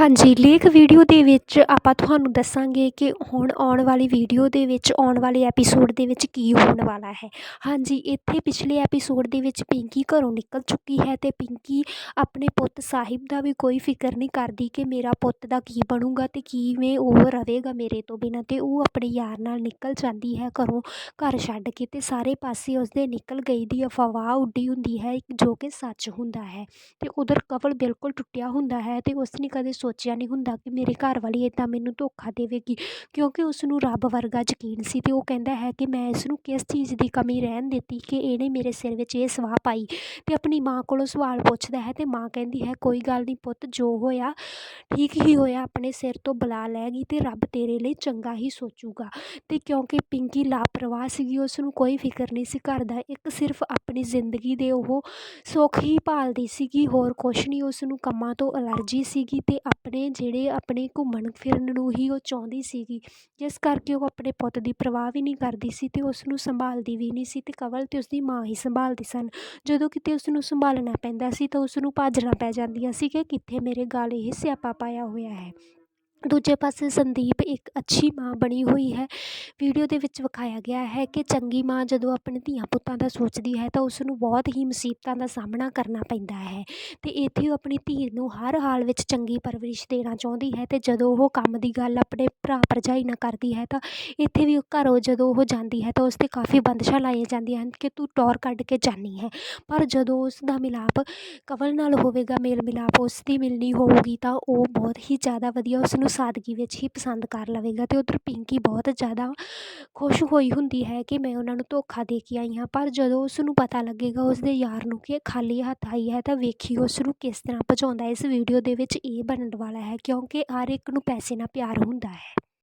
ਹਾਂਜੀ, ਲੇਖ ਵੀਡੀਓ ਦੇ ਵਿੱਚ ਆਪਾਂ ਤੁਹਾਨੂੰ ਦੱਸਾਂਗੇ ਕਿ ਹੁਣ ਆਉਣ ਵਾਲੀ ਵੀਡੀਓ ਦੇ ਵਿੱਚ, ਆਉਣ ਵਾਲੇ ਐਪੀਸੋਡ ਦੇ ਵਿੱਚ ਕੀ ਹੋਣ ਵਾਲਾ ਹੈ। ਹਾਂਜੀ, ਇੱਥੇ ਪਿਛਲੇ ਐਪੀਸੋਡ ਦੇ ਵਿੱਚ ਪਿੰਕੀ ਘਰੋਂ ਨਿਕਲ ਚੁੱਕੀ ਹੈ ਅਤੇ ਪਿੰਕੀ ਆਪਣੇ ਪੁੱਤ ਸਾਹਿਬ ਦਾ ਵੀ ਕੋਈ ਫਿਕਰ ਨਹੀਂ ਕਰਦੀ ਕਿ ਮੇਰਾ ਪੁੱਤ ਦਾ ਕੀ ਬਣੂਗਾ ਅਤੇ ਕਿਵੇਂ ਉਹ ਰਹੇਗਾ ਮੇਰੇ ਤੋਂ ਬਿਨਾਂ ਅਤੇ ਉਹ ਆਪਣੇ ਯਾਰ ਨਾਲ ਨਿਕਲ ਜਾਂਦੀ ਹੈ ਘਰੋਂ ਘਰ ਛੱਡ ਕੇ ਅਤੇ ਸਾਰੇ ਪਾਸੇ ਉਸਦੇ ਨਿਕਲ ਗਈ ਦੀ ਅਫਵਾਹ ਉੱਡੀ ਹੁੰਦੀ ਹੈ ਜੋ ਕਿ ਸੱਚ ਹੁੰਦਾ ਹੈ ਅਤੇ ਉਧਰ ਕਵਲ ਬਿਲਕੁਲ ਟੁੱਟਿਆ ਹੁੰਦਾ ਹੈ ਅਤੇ ਉਸਨੇ ਕਦੇ ਸੋਚਿਆ ਨਹੀਂ ਹੁੰਦਾ ਕਿ ਮੇਰੇ ਘਰ ਵਾਲੀ ਇੱਦਾਂ ਮੈਨੂੰ ਧੋਖਾ ਦੇਵੇਗੀ। ਕਿਉਂਕਿ ਉਸ ਨੂੰ ਰੱਬ ਵਰਗਾ ਯਕੀਨ ਸੀ ਅਤੇ ਉਹ ਕਹਿੰਦਾ ਹੈ ਕਿ ਮੈਂ ਇਸ ਨੂੰ ਕਿਸ ਚੀਜ਼ ਦੀ ਕਮੀ ਰਹਿਣ ਦਿੱਤੀ ਕਿ ਇਹਨੇ ਮੇਰੇ ਸਿਰ ਵਿੱਚ ਇਹ ਸਵਾਹ ਪਾਈ। ਅਤੇ ਆਪਣੀ ਮਾਂ ਕੋਲੋਂ ਸਵਾਲ ਪੁੱਛਦਾ ਹੈ ਅਤੇ ਮਾਂ ਕਹਿੰਦੀ ਹੈ, ਕੋਈ ਗੱਲ ਨਹੀਂ ਪੁੱਤ, ਜੋ ਹੋਇਆ, ਠੀਕ ਹੀ ਹੋਇਆ, ਆਪਣੇ ਸਿਰ ਤੋਂ ਬਲਾ ਲੈ ਗਈ ਅਤੇ ਰੱਬ ਤੇਰੇ ਲਈ ਚੰਗਾ ਹੀ ਸੋਚੂਗਾ। ਅਤੇ ਕਿਉਂਕਿ ਪਿੰਕੀ ਲਾਪਰਵਾਹ ਸੀਗੀ ਉਸ ਨੂੰ ਕੋਈ ਫਿਕਰ ਨਹੀਂ ਸੀ ਘਰ ਦਾ, ਇੱਕ ਸਿਰਫ ਆਪਣੀ ਜ਼ਿੰਦਗੀ ਦੇ ਉਹ ਸੁੱਖ ਹੀ ਭਾਲਦੀ ਸੀਗੀ, ਹੋਰ ਕੁਛ ਨਹੀਂ ਉਸ ਨੂੰ ਕੰਮਾਂ ਤੋਂ ਅਲਰਜੀ ਸੀਗੀ ਅਤੇ ਆਪਣੇ ਜਿਹੜੇ ਆਪਣੇ ਘੁੰਮਣ ਫਿਰਨ ਨੂੰ ਹੀ ਉਹ ਚਾਹੁੰਦੀ ਸੀਗੀ, ਜਿਸ ਕਰਕੇ ਉਹ ਆਪਣੇ ਪੁੱਤ ਦੀ ਪਰਵਾਹ ਵੀ ਨਹੀਂ ਕਰਦੀ ਸੀ ਅਤੇ ਉਸ ਨੂੰ ਸੰਭਾਲਦੀ ਵੀ ਨਹੀਂ ਸੀ ਅਤੇ ਕਵਲ ਅਤੇ ਉਸਦੀ ਮਾਂ ਹੀ ਸੰਭਾਲਦੇ ਸਨ। ਜਦੋਂ ਕਿਤੇ ਉਸ ਨੂੰ ਸੰਭਾਲਣਾ ਪੈਂਦਾ ਸੀ ਤਾਂ ਉਸ ਨੂੰ ਭਾਜੜਾਂ ਪੈ ਜਾਂਦੀਆਂ ਸੀ ਕਿ ਕਿੱਥੇ ਮੇਰੇ ਗਲ ਇਹ ਸਿਆਪਾ ਪਾਇਆ ਹੋਇਆ ਹੈ। ਦੂਜੇ ਪਾਸੇ ਸੰਦੀਪ ਇੱਕ ਅੱਛੀ ਮਾਂ ਬਣੀ ਹੋਈ ਹੈ। ਵੀਡੀਓ ਦੇ ਵਿੱਚ ਵਿਖਾਇਆ ਗਿਆ ਹੈ ਕਿ ਚੰਗੀ ਮਾਂ ਜਦੋਂ ਆਪਣੇ ਧੀਆਂ ਪੁੱਤਾਂ ਦਾ ਸੋਚਦੀ ਹੈ ਤਾਂ ਉਸ ਨੂੰ ਬਹੁਤ ਹੀ ਮੁਸੀਬਤਾਂ ਦਾ ਸਾਹਮਣਾ ਕਰਨਾ ਪੈਂਦਾ ਹੈ ਅਤੇ ਇੱਥੇ ਉਹ ਆਪਣੀ ਧੀ ਨੂੰ ਹਰ ਹਾਲ ਵਿੱਚ ਚੰਗੀ ਪਰਵਰਿਸ਼ ਦੇਣਾ ਚਾਹੁੰਦੀ ਹੈ ਅਤੇ ਜਦੋਂ ਉਹ ਕੰਮ ਦੀ ਗੱਲ ਆਪਣੇ ਭਰਾ ਭਰਜਾਈ ਨਾਲ ਕਰਦੀ ਹੈ ਤਾਂ ਇੱਥੇ ਵੀ ਘਰੋਂ ਜਦੋਂ ਉਹ ਜਾਂਦੀ ਹੈ ਤਾਂ ਉਸ 'ਤੇ ਕਾਫੀ ਬੰਦਸ਼ਾਂ ਲਾਈਆਂ ਜਾਂਦੀਆਂ ਹਨ ਕਿ ਤੂੰ ਟੌਰ ਕੱਢ ਕੇ ਜਾਂਦੀ ਹੈ। ਪਰ ਜਦੋਂ ਉਸ ਦਾ ਮਿਲਾਪ ਕਵਲ ਨਾਲ ਹੋਵੇਗਾ ਮੇਲ ਮਿਲਾਪ ਉਸ ਦੀ ਮਿਲਣੀ ਹੋਊਗੀ ਤਾਂ ਉਹ ਬਹੁਤ ਹੀ ਜ਼ਿਆਦਾ ਵਧੀਆ ਉਸ ਨੂੰ ਸਾਦਗੀ ਵਿੱਚ ਹੀ ਪਸੰਦ ਕਰ ਲਵੇਗਾ ਅਤੇ ਉੱਧਰ ਪਿੰਕੀ ਬਹੁਤ ਜ਼ਿਆਦਾ ਖੁਸ਼ ਹੋਈ ਹੁੰਦੀ ਹੈ ਕਿ ਮੈਂ ਉਹਨਾਂ ਨੂੰ ਧੋਖਾ ਦੇ ਕੇ ਆਈ ਹਾਂ। ਪਰ ਜਦੋਂ ਉਸ ਨੂੰ ਪਤਾ ਲੱਗੇਗਾ ਉਸਦੇ ਯਾਰ ਨੂੰ ਕਿ ਖਾਲੀ ਹੱਥ ਆਈ ਹੈ ਤਾਂ ਵੇਖੀ ਉਸ ਨੂੰ ਕਿਸ ਤਰ੍ਹਾਂ ਭਜਾਉਂਦਾ ਇਸ ਵੀਡੀਓ ਦੇ ਵਿੱਚ ਇਹ ਬਣਨ ਵਾਲਾ ਹੈ ਕਿਉਂਕਿ ਹਰ ਇੱਕ ਨੂੰ ਪੈਸੇ ਨਾਲ ਪਿਆਰ ਹੁੰਦਾ ਹੈ।